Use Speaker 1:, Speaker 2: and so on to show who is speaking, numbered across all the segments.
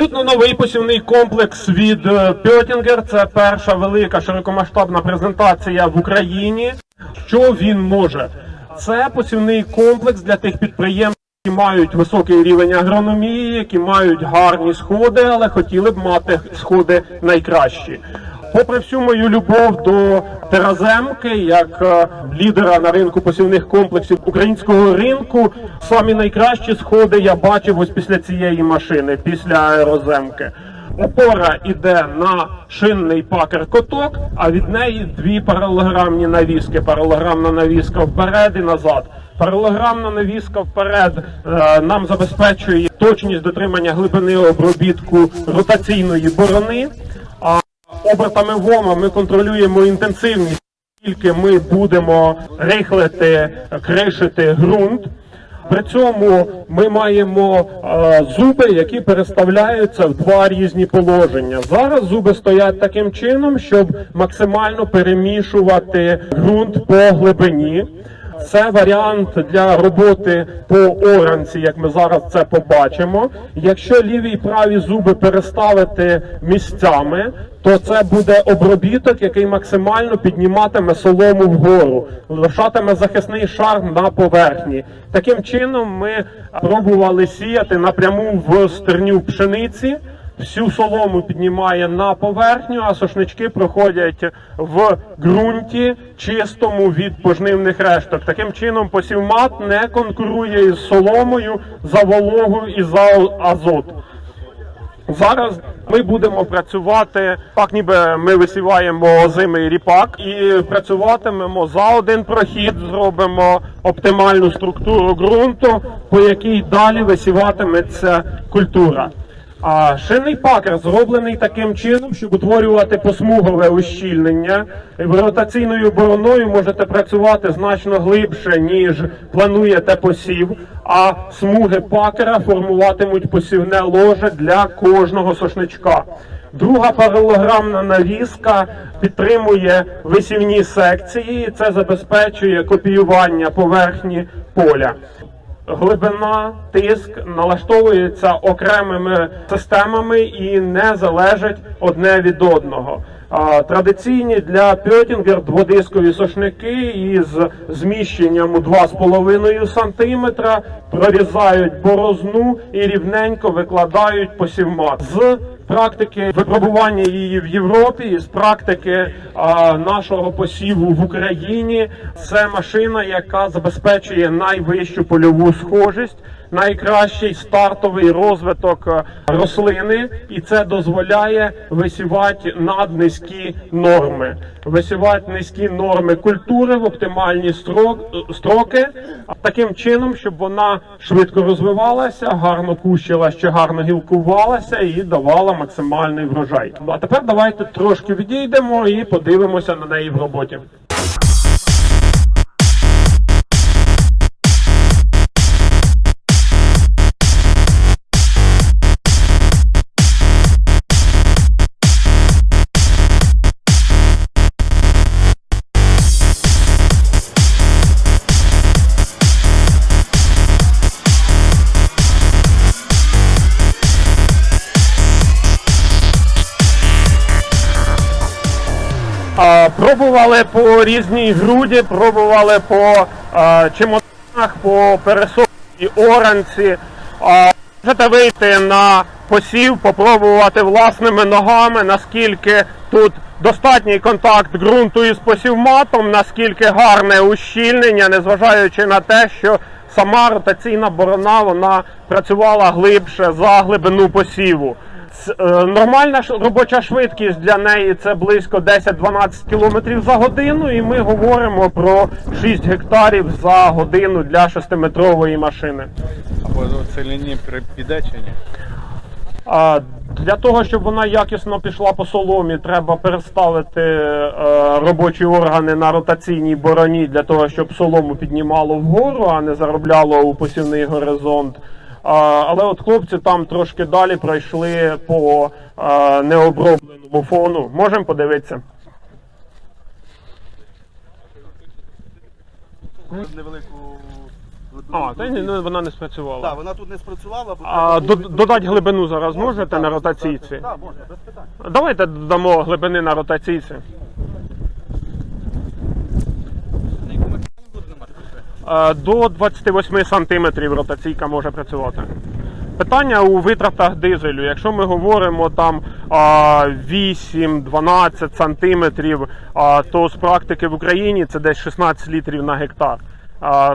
Speaker 1: Абсолютно новий посівний комплекс від е, Пьотінгер. Це перша велика широкомасштабна презентація в Україні. Що він може? Це посівний комплекс для тих підприємств, які мають високий рівень агрономії, які мають гарні сходи, але хотіли б мати сходи найкращі. Попри всю мою любов до Тераземки, як е, лідера на ринку посівних комплексів українського ринку, самі найкращі сходи я бачив ось після цієї машини, після аероземки. Опора іде на шинний пакер коток, а від неї дві паралограмні навіски. Паралограмна навіска вперед і назад. Паралограмна навіска вперед е, нам забезпечує точність дотримання глибини обробітку ротаційної борони. Обертами ВОМа ми контролюємо інтенсивність, скільки ми будемо рихлити, кришити ґрунт. При цьому ми маємо е, зуби, які переставляються в два різні положення. Зараз зуби стоять таким чином, щоб максимально перемішувати ґрунт по глибині. Це варіант для роботи по оранці, як ми зараз це побачимо. Якщо ліві і праві зуби переставити місцями, то це буде обробіток, який максимально підніматиме солому вгору, лишатиме захисний шар на поверхні. Таким чином ми пробували сіяти напряму в стерню пшениці. Всю солому піднімає на поверхню, а сошнички проходять в ґрунті чистому від пожнивних решток. Таким чином посівмат не конкурує із соломою за вологу і за азот. Зараз ми будемо працювати так, ніби ми висіваємо озимий ріпак, і працюватимемо за один прохід. Зробимо оптимальну структуру ґрунту, по якій далі висіватиметься культура. А шинний пакер зроблений таким чином, щоб утворювати посмугове ущільнення. Ротаційною бороною можете працювати значно глибше, ніж плануєте посів. А смуги пакера формуватимуть посівне ложе для кожного сошничка. Друга паралограмна навіска підтримує висівні секції. Це забезпечує копіювання поверхні поля. Глибина, тиск налаштовується окремими системами і не залежать одне від одного. Традиційні для пьотінгер дводискові сошники із зміщенням у 2,5 см прорізають борозну і рівненько викладають посівмат. З практики випробування її в Європі, з практики а, нашого посіву в Україні. Це машина, яка забезпечує найвищу польову схожість, найкращий стартовий розвиток рослини, і це дозволяє висівати наднизькі норми, висівати низькі норми культури в оптимальні строк, строки, таким чином, щоб вона швидко розвивалася, гарно кущила, ще гарно гілкувалася і давала максимальний врожай. А тепер давайте трошки відійдемо і подивимося на неї в роботі. Пробували по різній груді, пробували по чемоданах, по пересохлій оранці. А, Можете вийти на посів, попробувати власними ногами, наскільки тут достатній контакт ґрунту із посівматом, наскільки гарне ущільнення, незважаючи на те, що сама ротаційна борона вона працювала глибше за глибину посіву. Е, Нормальна робоча швидкість для неї це близько 10-12 км за годину, і ми говоримо про 6 гектарів за годину для 6-метрової машини.
Speaker 2: А по целині при- піде чи ні?
Speaker 1: А для того, щоб вона якісно пішла по соломі, треба переставити е, робочі органи на ротаційній бороні для того, щоб солому піднімало вгору, а не заробляло у посівний горизонт. Але от хлопці там трошки далі пройшли по необробленому фону. Можемо подивитися.
Speaker 2: Невелику
Speaker 1: А, та ні, ну, вона не спрацювала.
Speaker 3: Так, вона тут не спрацювала, бо
Speaker 1: А до- додати глибину зараз можете на ротаційці?
Speaker 3: Так, можна, без питань.
Speaker 1: Давайте додамо глибини на ротаційці. До 28 сантиметрів ротаційка може працювати. Питання у витратах дизелю. Якщо ми говоримо там 8-12 сантиметрів, то з практики в Україні це десь 16 літрів на гектар.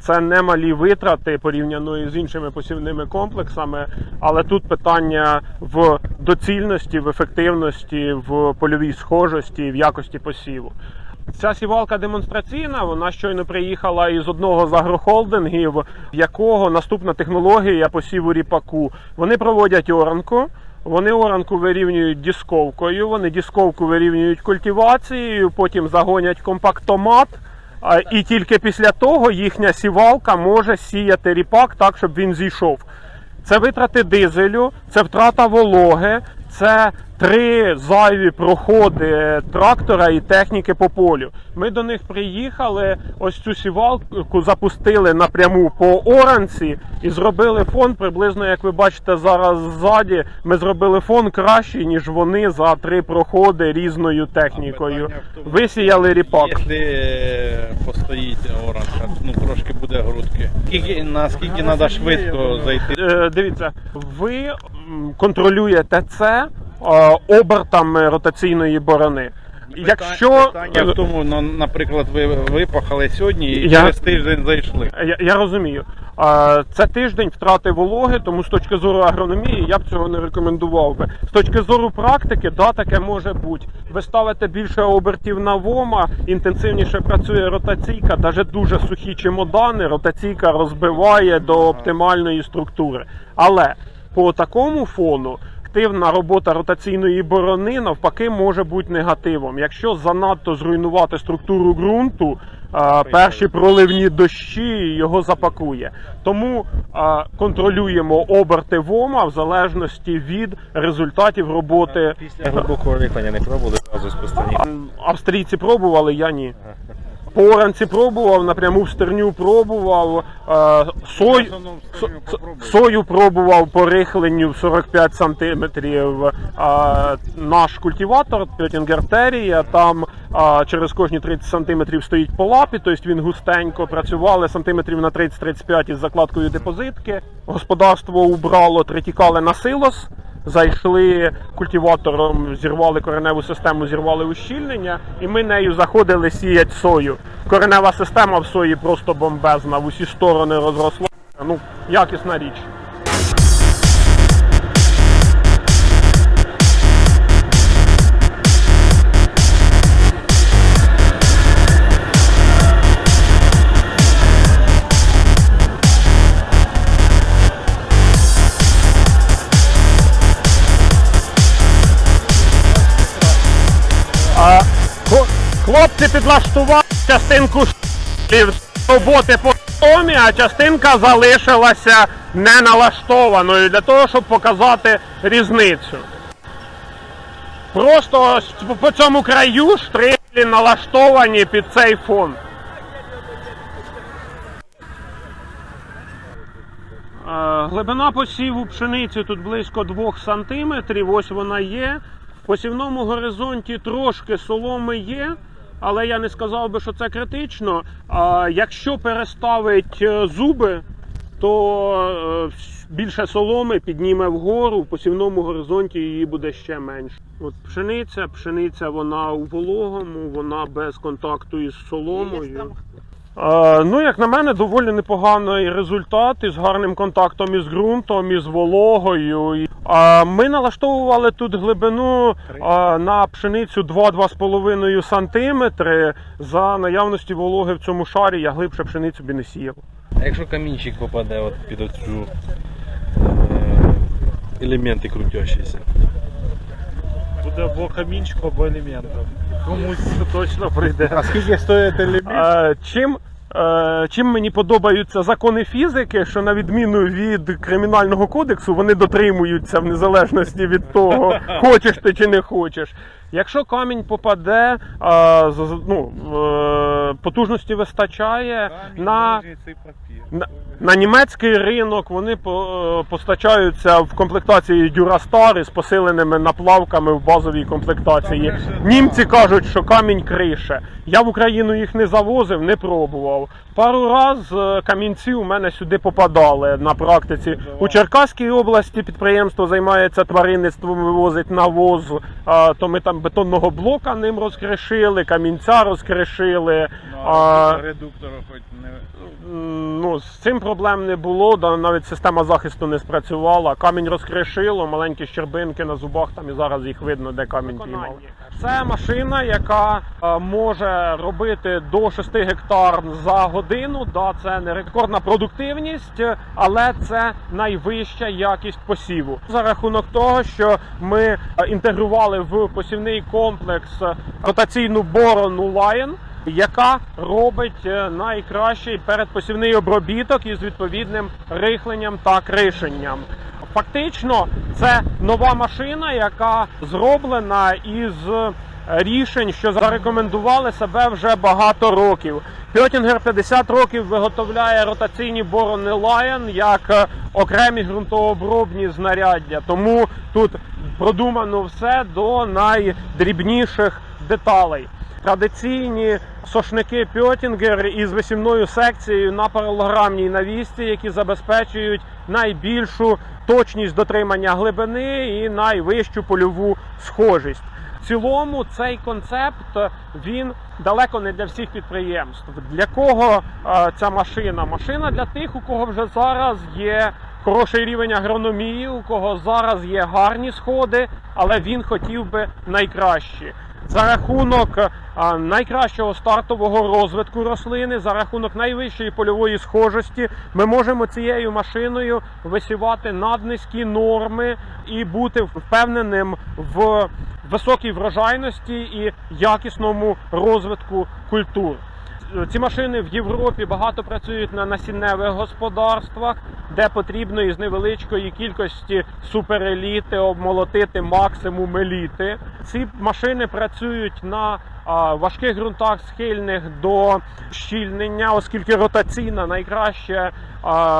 Speaker 1: Це немалі витрати порівняно з іншими посівними комплексами, але тут питання в доцільності, в ефективності, в польовій схожості, в якості посіву. Ця сівалка демонстраційна, вона щойно приїхала із одного з агрохолдингів, в якого наступна технологія посіву ріпаку. Вони проводять оранку. Вони оранку вирівнюють дісковкою, вони дісковку вирівнюють культивацією, потім загонять компактомат. І тільки після того їхня сівалка може сіяти ріпак так, щоб він зійшов. Це витрати дизелю, це втрата вологи, це три зайві проходи трактора і техніки по полю. Ми до них приїхали, ось цю сівалку запустили напряму по оранці і зробили фон приблизно, як ви бачите зараз ззаді. Ми зробили фон кращий, ніж вони за три проходи різною технікою.
Speaker 2: питання в тому,
Speaker 1: Висіяли ріпак.
Speaker 2: Якщо е, постоїть оранка, ну трошки буде грудки. Наскільки треба швидко зайти?
Speaker 1: Е, Дивіться, ви м, контролюєте це е, обертами ротаційної борони. Якщо
Speaker 2: Питання в тому, ну, наприклад, ви випахали сьогодні і
Speaker 1: Я-
Speaker 2: через тиждень зайшли.
Speaker 1: Я, я розумію. Це тиждень втрати вологи, тому з точки зору агрономії я б цього не рекомендував би. З точки зору практики, да, таке може бути. Ви ставите більше обертів на вома, інтенсивніше працює ротаційка, навіть дуже сухі чемодани, ротаційка розбиває до оптимальної структури. Але по такому фону. Активна робота ротаційної борони навпаки може бути негативом. Якщо занадто зруйнувати структуру ґрунту, перші проливні дощі його запакує. Тому контролюємо оберти ВОМа в залежності від результатів роботи.
Speaker 4: Після глибокого рихлення не пробували зразу з пустині.
Speaker 1: Австрійці пробували, я ні. По оранці пробував, напряму в стерню пробував, е, сой, со- со- сою пробував по рихленню в 45 сантиметрів. Е, Наш культиватор Пьотінгер Терія, там е, через кожні 30 сантиметрів стоїть по лапі, тобто він густенько працювали сантиметрів на 30-35 із закладкою депозитки. Господарство убрало, тритікали на силос. Зайшли культиватором, зірвали кореневу систему, зірвали ущільнення, і ми нею заходили сіять сою. Коренева система в сої просто бомбезна, в усі сторони розросла. Ну, якісна річ. Хлопці підлаштували частинку роботи по томі, а частинка залишилася не налаштованою для того, щоб показати різницю. Просто по- цьому краю штрихлі налаштовані під цей фон. Е, Глибина посіву пшениці тут близько 2 см, ось вона є. В посівному горизонті трошки соломи є, але я не сказав би, що це критично. А якщо переставить е, зуби, то е, більше соломи підніме вгору, в посівному горизонті її буде ще менше. От пшениця, пшениця вона у вологому, вона без контакту із соломою. Е, Ну, як на мене, доволі непоганий результат із гарним контактом із ґрунтом, із вологою. Ми налаштовували тут глибину на пшеницю 2-2,5 см. За наявності вологи в цьому шарі я глибше пшеницю б і не сіяв.
Speaker 4: А якщо камінчик попаде от під оцю е, елементи крутящіся?
Speaker 5: Буде або камінчик, або елементом. Комусь точно прийде.
Speaker 2: А скільки стоїть елемент?
Speaker 1: Е, Чим, е, чим мені подобаються закони фізики, що на відміну від кримінального кодексу вони дотримуються в незалежності від того, хочеш ти чи не хочеш. Якщо камінь попаде, е, з- з- ну, е, потужності вистачає на,
Speaker 2: папір.
Speaker 1: на, на німецький ринок, вони по- е, постачаються в комплектації Durastar із посиленими наплавками в базовій комплектації. Німці кажуть, що камінь крише. Я в Україну їх не завозив, не пробував. Пару раз е, камінці у мене сюди попадали на практиці. У Черкаській області підприємство займається тваринництвом, вивозить навоз. То ми там бетонного блока ним розкришили, камінця розкришили.
Speaker 2: Ну,
Speaker 1: А,
Speaker 2: редуктора хоч не.
Speaker 1: Ну, з цим проблем не було, да, навіть система захисту не спрацювала. Камінь розкришило, маленькі щербинки на зубах, там і зараз їх видно, де камінь піймав. Це машина, яка е, може робити до 6 гектар за годину. Да, це не рекордна продуктивність, е, але це найвища якість посіву. За рахунок того, що ми е, інтегрували в посівний комплекс е, ротаційну борону Lion, яка робить найкращий передпосівний обробіток із відповідним рихленням та кришенням. Фактично, це нова машина, яка зроблена із рішень, що зарекомендували себе вже багато років. Пьотінгер 50 років виготовляє ротаційні борони Lion як е, окремі ґрунтообробні знаряддя. Тому тут продумано все до найдрібніших деталей. Традиційні сошники Пьотінгер із висівною секцією на паралограмній навісці, які забезпечують найбільшу точність дотримання глибини і найвищу польову схожість. Цілому цей концепт він далеко не для всіх підприємств. Для кого е, ця машина? Машина для тих, у кого вже зараз є хороший рівень агрономії, у кого зараз є гарні сходи, але він хотів би найкращі. За рахунок а, найкращого стартового розвитку рослини, за рахунок найвищої польової схожості, ми можемо цією машиною висівати наднизькі норми і бути впевненим в високій врожайності і якісному розвитку культур. Ці машини в Європі багато працюють на насінневих господарствах, де потрібно із невеличкої кількості супереліти обмолотити максимум еліти. Ці машини працюють на важких ґрунтах, схильних до щільнення, оскільки ротаційна найкраще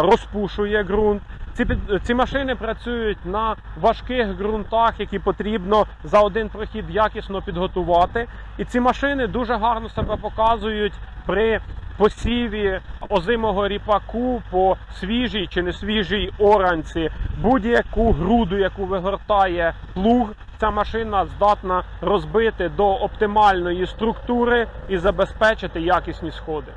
Speaker 1: розпушує ґрунт. Ці, ці машини працюють на важких ґрунтах, які потрібно за один прохід якісно підготувати. І ці машини дуже гарно себе показують при посіві озимого ріпаку по свіжій чи не свіжій оранці. Будь-яку груду, яку вигортає плуг, ця машина здатна розбити до оптимальної структури і забезпечити якісні сходи.